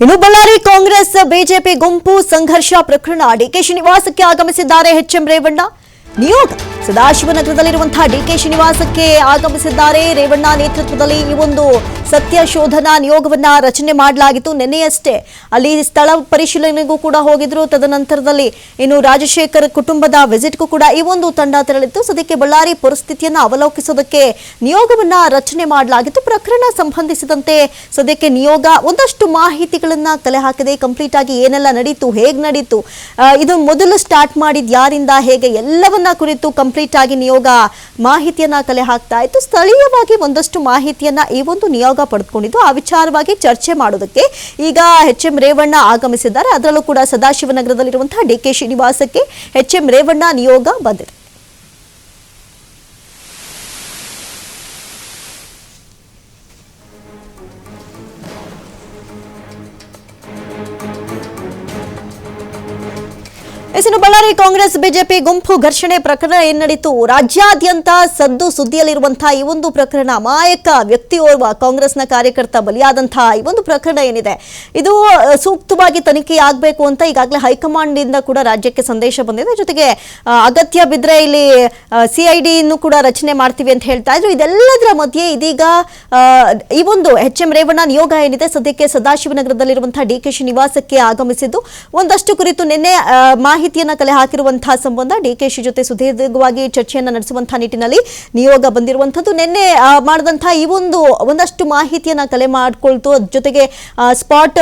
ಇನ್ನು ಬಳ್ಳಾರಿ ಕಾಂಗ್ರೆಸ್ ಬಿಜೆಪಿ ಗುಂಪು ಸಂಘರ್ಷ ಪ್ರಕರಣ ಡಿಕೆ ಶ್ರೀನಿವಾಸಕ್ಕೆ ಆಗಮಿಸಿದ್ದಾರೆ ಎಚ್ ಎಂ ರೇವಣ್ಣ. ನಿಯೋಗ ಸದಾಶಿವನಗರದಲ್ಲಿರುವಂತಹ ಡಿಕೆ ಶ್ರೀನಿವಾಸಕ್ಕೆ ಆಗಮಿಸಿದ್ದಾರೆ. ರೇವಣ್ಣ ನೇತೃತ್ವದಲ್ಲಿ ಈ ಒಂದು ಸತ್ಯ ಶೋಧನಾ ನಿಯೋಗವನ್ನ ರಚನೆ ಮಾಡಲಾಗಿತ್ತು. ನಿನ್ನೆಯಷ್ಟೇ ಅಲ್ಲಿ ಸ್ಥಳ ಪರಿಶೀಲನೆಗೂ ಕೂಡ ಹೋಗಿದ್ರು. ತದನಂತರದಲ್ಲಿ ಇನ್ನು ರಾಜಶೇಖರ್ ಕುಟುಂಬದ ವಿಸಿಟ್ಗೂ ಕೂಡ ಈ ಒಂದು ತಂಡ ತೆರಳಿತ್ತು. ಸದ್ಯಕ್ಕೆ ಬಳ್ಳಾರಿ ಪರಿಸ್ಥಿತಿಯನ್ನ ಅವಲೋಕಿಸೋದಕ್ಕೆ ನಿಯೋಗವನ್ನ ರಚನೆ ಮಾಡಲಾಗಿತ್ತು. ಪ್ರಕರಣ ಸಂಬಂಧಿಸಿದಂತೆ ಸದ್ಯಕ್ಕೆ ನಿಯೋಗ ಒಂದಷ್ಟು ಮಾಹಿತಿಗಳನ್ನ ಕಲೆ ಹಾಕಿದೆ. ಕಂಪ್ಲೀಟ್ ಆಗಿ ಏನೆಲ್ಲ ನಡೀತು, ಹೇಗೆ ನಡೀತು ಇದು ಮೊದಲು ಸ್ಟಾರ್ಟ್ ಮಾಡಿದ್ ಯಾರಿಂದ, ಹೇಗೆ ಎಲ್ಲವನ್ನ ಕುರಿತು ಕಂಪ್ಲೀಟ್ ಆಗಿ ನಿಯೋಗ ಮಾಹಿತಿಯನ್ನ ಕಲೆ ಹಾಕ್ತಾ ಇತ್ತು. ಸ್ಥಳೀಯವಾಗಿ ಒಂದಷ್ಟು ಮಾಹಿತಿಯನ್ನ ಈ ಒಂದು ನಿಯೋಗ ಪಡೆದುಕೊಂಡಿದ್ದು, ಆ ವಿಚಾರವಾಗಿ ಚರ್ಚೆ ಮಾಡೋದಕ್ಕೆ ಈಗ ಎಚ್ ಎಂ ರೇವಣ್ಣ ಆಗಮಿಸಿದ್ದಾರೆ. ಅದರಲ್ಲೂ ಕೂಡ ಸದಾಶಿವನಗರದಲ್ಲಿರುವಂತಹ ಡಿ ಕೆ ಶ್ರೀನಿವಾಸಕ್ಕೆ ಎಚ್ ಎಂ ರೇವಣ್ಣ ನಿಯೋಗ ಬಂದಿದೆ. ಇನ್ನು ಬಳ್ಳಾರಿ ಕಾಂಗ್ರೆಸ್ ಬಿಜೆಪಿ ಗುಂಪು ಘರ್ಷಣೆ ಪ್ರಕರಣ ಏನ್ ನಡೀತು ರಾಜ್ಯಾದ್ಯಂತ ಸದ್ದು ಸುದ್ದಿಯಲ್ಲಿರುವಂತಹ ಈ ಒಂದು ಪ್ರಕರಣ ಮಾಯಕ ವ್ಯಕ್ತಿಯೋರ್ವ ಕಾಂಗ್ರೆಸ್ನ ಕಾರ್ಯಕರ್ತ ಬಲಿಯಾದಂತಹ ಈ ಒಂದು ಪ್ರಕರಣ ಏನಿದೆ? ಇದು ಸೂಕ್ತವಾಗಿ ತನಿಖೆ ಆಗಬೇಕು ಅಂತ ಈಗಾಗಲೇ ಹೈಕಮಾಂಡ್ ಇಂದ ಕೂಡ ರಾಜ್ಯಕ್ಕೆ ಸಂದೇಶ ಬಂದಿದೆ. ಜೊತೆಗೆ ಅಗತ್ಯ ಬಿದ್ರೆ ಇಲ್ಲಿ ಸಿಐಡಿ ಕೂಡ ರಚನೆ ಮಾಡ್ತೀವಿ ಅಂತ ಹೇಳ್ತಾ ಇದ್ರು. ಇದೆಲ್ಲದರ ಮಧ್ಯೆ ಇದೀಗ ಈ ಒಂದು ಎಚ್ ಎಂ ರೇವಣ್ಣ ನಿಯೋಗ ಏನಿದೆ ಸದ್ಯಕ್ಕೆ ಸದಾಶಿವನಗರದಲ್ಲಿರುವಂತಹ ಡಿ ಕೆ ನಿವಾಸಕ್ಕೆ ಆಗಮಿಸಿದ್ದು. ಒಂದಷ್ಟು ಕುರಿತು ನಿನ್ನೆ ಆ, ಮಾಹಿತಿಯನ್ನ ಕಲೆ ಹಾಕಿರುವಂತಹ ಸಂಬಂಧ ಡಿಕೆಶಿ ಜೊತೆ ಸುದೀರ್ಘವಾಗಿ ಚರ್ಚೆಯನ್ನ ನಡೆಸುವಂತಹ ನಿಟ್ಟಿನಲ್ಲಿ ನಿಯೋಗ ಬಂದಿರುವಂತದ್ದು ನಿನ್ನೆ ಮಾಡಿದಂತಹ ಈ ಒಂದು, ಒಂದಷ್ಟು ಮಾಹಿತಿಯನ್ನ ಕಲೆ ಮಾಡಿಕೊಳ್ತು. ಜೊತೆಗೆ ಸ್ಪಾಟ್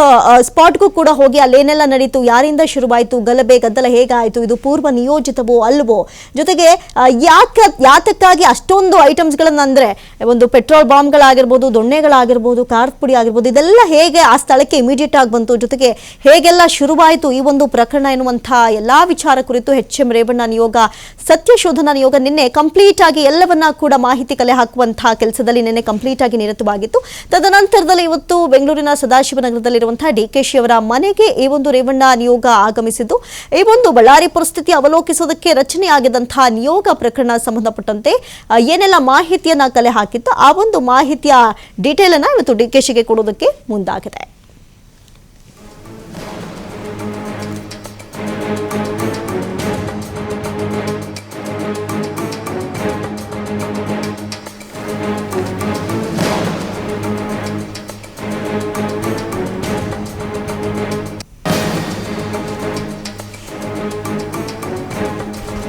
ಸ್ಪಾಟ್ಗೂ ಕೂಡ ಹೋಗಿ ಅಲ್ಲೇನೆಲ್ಲ ನಡೀತು. ಯಾರಿಂದ ಶುರುವಾಯಿತು? ಗಲಭೆ, ಗದ್ದಲ ಹೇಗಾಯಿತು? ಇದು ಪೂರ್ವ ನಿಯೋಜಿತವೋ ಅಲ್ವೋ? ಜೊತೆಗೆ ಯಾಕ, ಯಾತಕ್ಕಾಗಿ ಅಷ್ಟೊಂದು ಐಟಮ್ಸ್ಗಳನ್ನ ಅಂದ್ರೆ, ಒಂದು ಪೆಟ್ರೋಲ್ ಬಾಂಬ್ಗಳಾಗಿರ್ಬೋದು, ದೊಣ್ಣೆಗಳಾಗಿರ್ಬೋದು, ಖಾರದ ಪುಡಿ ಆಗಿರ್ಬೋದು, ಇದೆಲ್ಲ ಹೇಗೆ ಆ ಸ್ಥಳಕ್ಕೆ ಇಮಿಡಿಯೇಟ್ ಆಗಿ ಬಂತು? ಜೊತೆಗೆ ಹೇಗೆಲ್ಲ ಶುರುವಾಯಿತು ಈ ಒಂದು ಪ್ರಕರಣ ಎನ್ನುವಂತಹ ಎಲ್ಲಾ ವಿಚಾರ ಕುರಿತು ಎಚ್ ಎಂ ರೇವಣ್ಣ ನಿಯೋಗ ಸತ್ಯ ಶೋಧನಾ ನಿಯೋಗ ನಿನ್ನೆ ಕಂಪ್ಲೀಟ್ ಆಗಿ ಎಲ್ಲವನ್ನ ಕೂಡ ಮಾಹಿತಿ ಕಲೆ ಹಾಕುವಂತಹ ಕೆಲಸದಲ್ಲಿ ನಿನ್ನೆ ಕಂಪ್ಲೀಟ್ ಆಗಿ ನಿರತವಾಗಿತ್ತು. ತದನಂತರದಲ್ಲಿ ಇವತ್ತು ಬೆಂಗಳೂರಿನ ಸದಾಶಿವನಗರದಲ್ಲಿರುವಂತಹ ಡಿಕೆಶಿ ಅವರ ಮನೆಗೆ ಈ ಒಂದು ರೇವಣ್ಣ ನಿಯೋಗ ಆಗಮಿಸಿದ್ದು ಈ ಒಂದು ಬಳ್ಳಾರಿ ಪರಿಸ್ಥಿತಿ ಅವಲೋಕಿಸುವುದಕ್ಕೆ ರಚನೆಯಾಗಿದ್ದಂತಹ ನಿಯೋಗ ಪ್ರಕರಣ ಸಂಬಂಧಪಟ್ಟಂತೆ ಆ, ಏನೆಲ್ಲ ಮಾಹಿತಿಯನ್ನ ಕಲೆ ಹಾಕಿತ್ತು ಆ ಒಂದು ಮಾಹಿತಿಯ ಡೀಟೇಲ್ ಅನ್ನ ಇವತ್ತು ಡಿಕೆಶಿಗೆ ಕೊಡೋದಕ್ಕೆ ಮುಂದಾಗಿದೆ.